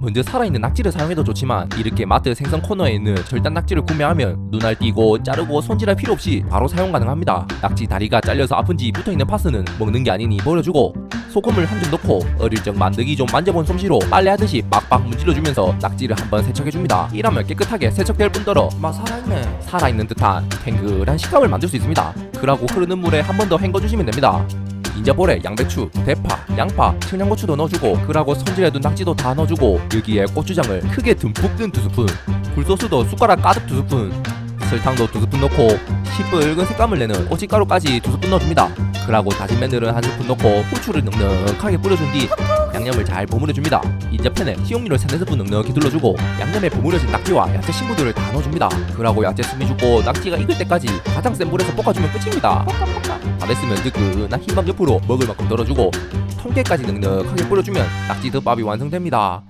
먼저 살아있는 낙지를 사용해도 좋지만 이렇게 마트 생선 코너에 있는 절단 낙지를 구매하면 눈알 띄고 자르고 손질할 필요 없이 바로 사용 가능합니다. 낙지 다리가 잘려서 아픈지 붙어있는 파스는 먹는 게 아니니 버려주고 소금을 한 줌 넣고 어릴 적 만드기 좀 만져본 솜씨로 빨래하듯이 빡빡 문질러주면서 낙지를 한번 세척해줍니다. 이러면 깨끗하게 세척될 뿐더러 맛 살아있네. 살아있는 듯한 탱글한 식감을 만들 수 있습니다. 그러고 흐르는 물에 한 번 더 헹궈주시면 됩니다. 인자볼에 양배추, 대파, 양파, 청양고추도 넣어주고 그러고 손질해둔 낙지도 다 넣어주고 여기에 고추장을 크게 듬뿍 든 두 스푼 굴소스도 숟가락 가득 두 스푼 설탕도 두 스푼 넣고 시뻘건 색감을 내는 고춧가루까지 두 스푼 넣어줍니다. 그러고 다진 마늘은 한 스푼 넣고 후추를 넉넉하게 뿌려준 뒤 양념을 잘 버무려줍니다. 인자팬에 식용유를 3, 4스푼 넉넉히 둘러주고 양념에 버무려진 낙지와 야채 신부들을 다 넣어줍니다. 그러고 야채 숨이 죽고 낙지가 익을 때까지 가장 센 불에서 볶아주면 끝입니다 다 됐으면 뜨끈한 흰밥 옆으로 먹을 만큼 덜어주고 통깨까지 넉넉하게 뿌려주면 낙지 덮밥이 완성됩니다